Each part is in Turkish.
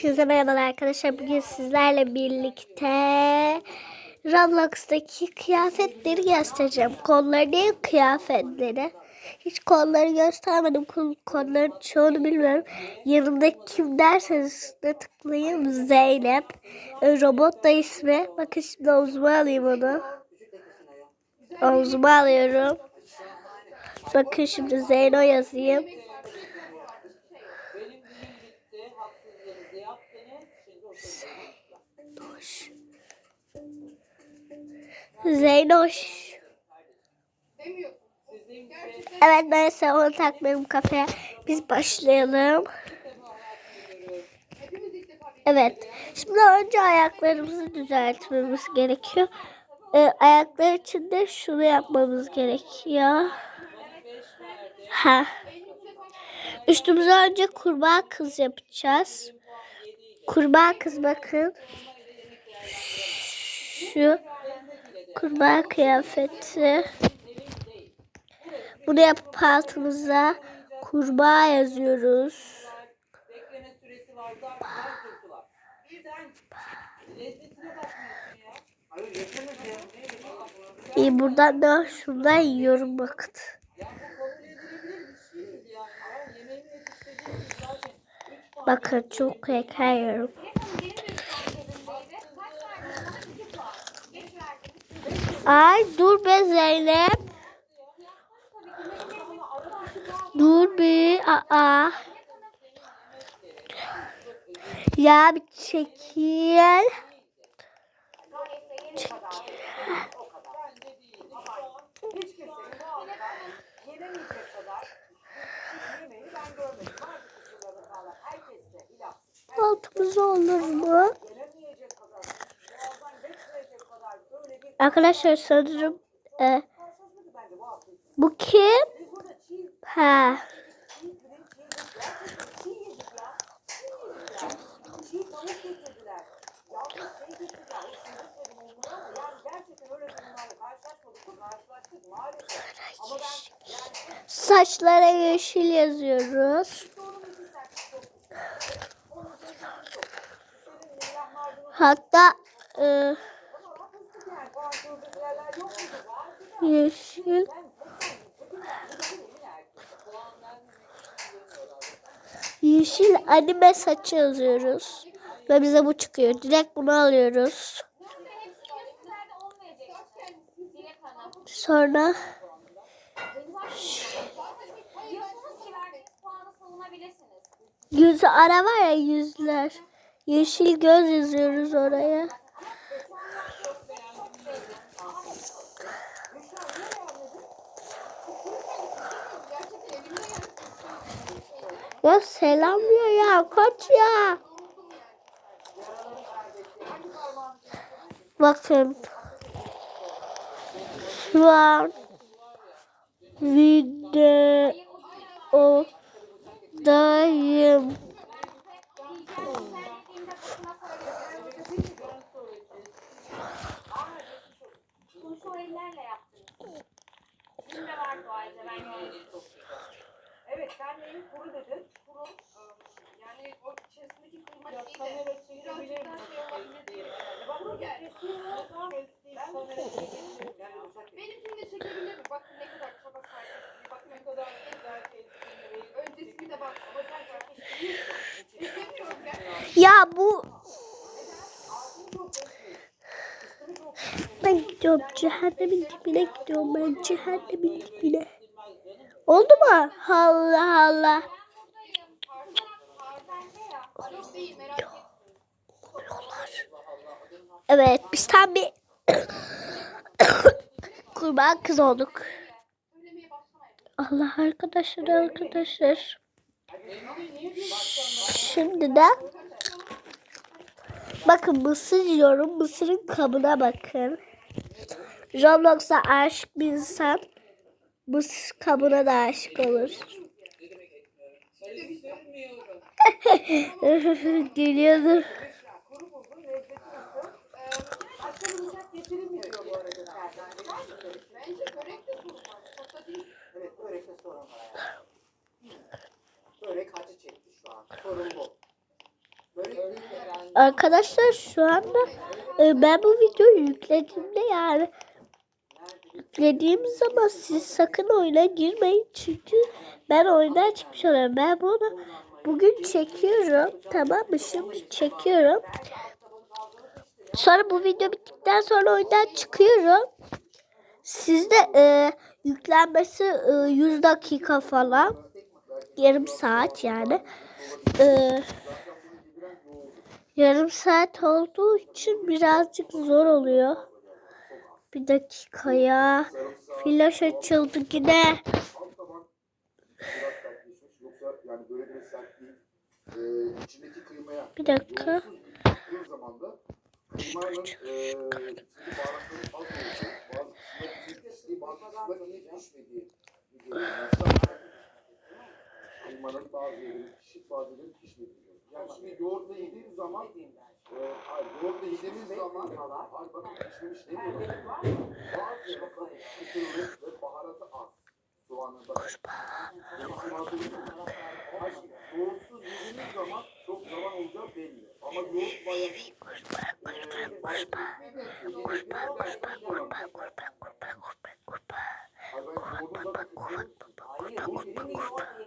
Hepinize merhabalar arkadaşlar. Bugün sizlerle birlikte Roblox'taki kıyafetleri göstereceğim. Kolları değil kıyafetleri. Hiç kolları göstermedim. Kol, kolların çoğunu bilmiyorum. Yanımda kim derseniz de tıklayın. Zeynep. Robot da ismi. Bakın şimdi omzuma alayım onu. Omzuma alıyorum. Bakın şimdi Zeyno yazayım. Zeynoş. Evet neyse onu takmayalım kafaya. Biz başlayalım. Evet. Şimdi önce ayaklarımızı düzeltmemiz gerekiyor. Ee, ayaklar için de şunu yapmamız gerekiyor. Ha. Üstümüze önce kurbağa kız yapacağız. Kurbağa kız bakın. Şu kurbağa kıyafeti. Bunu yapıp altımıza kurbağa yazıyoruz. İyi buradan da şundan yiyorum bakın. Ya bu kabul edilebilir bir şey değil yani. Ya yemeğimi yetiştirdiğim zaten üç puan. Bakın çok ekran yiyorum. Ay dur be Zeynep. Dur bir. Aa. Ya bir çekil. Hiç kimsenin bu hafta yenemeyecek kadar yemeğini ben görmedim. Bazı koşullarda falan herkes de ilaç Altımız olur mu? yenemeyecek kadar, boğazdan geçmeyecek kadar böyle bir Arkadaşlar sanırım e, bu kim? Ha. Saçlara yeşil yazıyoruz. Hatta e, yeşil yeşil anime saçı yazıyoruz. Ve bize bu çıkıyor. Direkt bunu alıyoruz. Sonra yüz ara var ya yüzler. Yeşil göz yazıyoruz oraya. Ya selamlıyor ya koç ya. Bakın. Şu an videodayım. Ellerle yaptınız. Bizim de vardı o ayrıca ben. Evet sen neyin kuru dedin. Kuru. Yani o içerisindeki kıyma Ya şeyi de birazcık daha şey olabilir diye. Bak bu kesiyor. Ben de. Yani. Benimkini de çekebilir mi? Bakın ne kadar çaba sarf ettim. Bakın ne kadar güzel kestim. Öncesini de bak. Ama sen çekmişsin. İstemiyorum ben. Ya bu ben gidiyorum cehennemin dibine gidiyorum ben cehennemin dibine. Oldu mu? Allah Allah. Evet biz tam bir kurban kız olduk. Allah arkadaşlar arkadaşlar. Şimdi de bakın mısır yiyorum. Mısırın kabına bakın. Roblox'a aşık bir insan mısır kabına da aşık olur. Geliyordur. Arkadaşlar şu anda e, ben bu videoyu yüklediğimde yani yüklediğim zaman siz sakın oyuna girmeyin çünkü ben oyundan çıkmış oluyorum. Ben bunu bugün çekiyorum tamam mı? Şimdi çekiyorum. Sonra bu video bittikten sonra oyundan çıkıyorum. Sizde e, yüklenmesi e, 100 dakika falan. Yarım saat yani. E, yarım saat olduğu için birazcık zor oluyor. Bir dakikaya. Flash açıldı yine. Bir dakika. Yoğursuz yıktığın zaman da kıymanın e, içindeki baharatların az olduğu, bazı kısımları piştiği, bazı kısımları iyi pişmediği bir durum. Mesela kıymanın bazı yerleri pişip bazı yerleri pişmediği. Yani şimdi yoğurtla yediğin zaman e, hayır, yoğurtla yediğiniz zaman hayır bakın pişmemiş demiyorum. Bazı kısımları ve baharatı az. Soğanın bakın. Yoğurtsuz yediğiniz zaman çok zaman olacağı belli. Ama yoğurt bayağı... Sosyete mantısıyla biraz da olay. Sosyete mantısı tek başına. Yani böyle kıymalı börek gibi bir şey yaptı.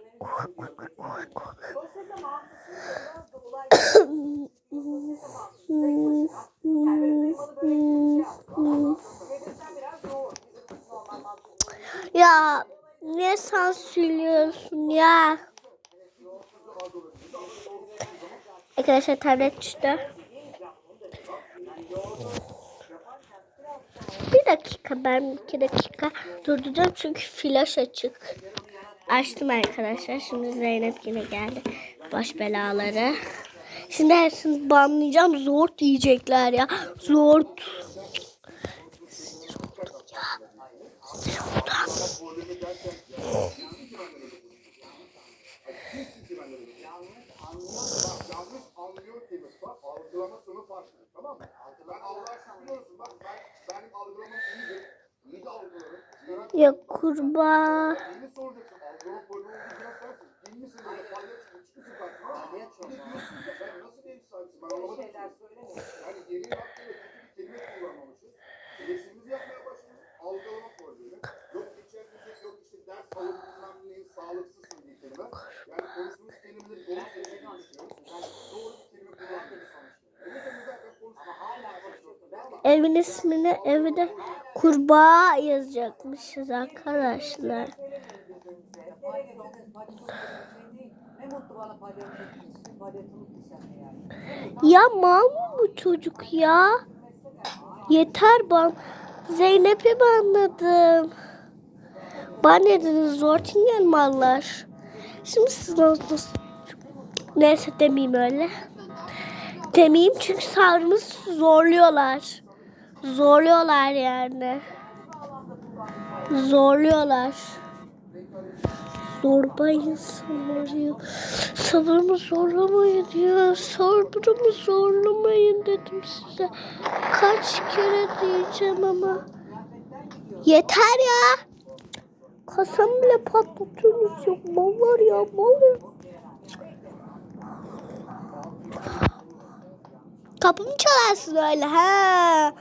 Ya niye sansürlüyorsun ya? Arkadaşlar tablet düştü. Bir dakika ben iki dakika durduracağım çünkü flash açık. Açtım arkadaşlar. Şimdi Zeynep yine geldi. Baş belaları. Şimdi hepsini banlayacağım. Zor diyecekler ya. Zor. Yanlış anlıyor kelimesi bak. Algılamasını farklı. Tamam Evin ismini evde kurbağa yazacakmışız arkadaşlar. Ya mal mı bu çocuk ya? Yeter ban. Zeynep'i banladım. Ban ediniz Zortingen mallar. Şimdi sınav Neyse demeyeyim öyle. Demeyeyim çünkü sabrımız zorluyorlar. Zorluyorlar yani. Zorluyorlar. Zorbayın sabrı. Sabrımı zorlamayın ya. Sabrımı zorlamayın dedim size. Kaç kere diyeceğim ama. Yeter ya. Kasamı bile patlatıyorsunuz yok. Mallar ya mal ya. Kapımı çalarsın öyle ha.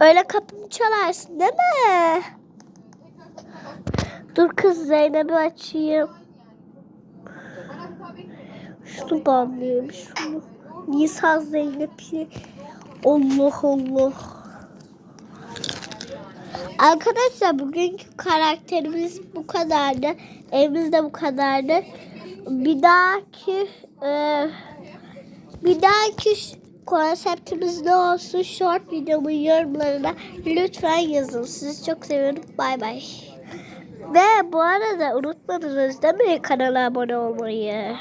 Öyle kapımı çalarsın değil mi? Dur kız Zeynep'i açayım. Şunu banlayayım şunu. Nisan Zeynep'i. Allah Allah. Arkadaşlar bugünkü karakterimiz bu kadardı. Evimiz de bu kadardı. Bir dahaki e, bir dahaki konseptimiz ne olsun short videomun yorumlarına lütfen yazın. Sizi çok seviyorum. Bay bay. Ve bu arada unutmadınız değil mi kanala abone olmayı?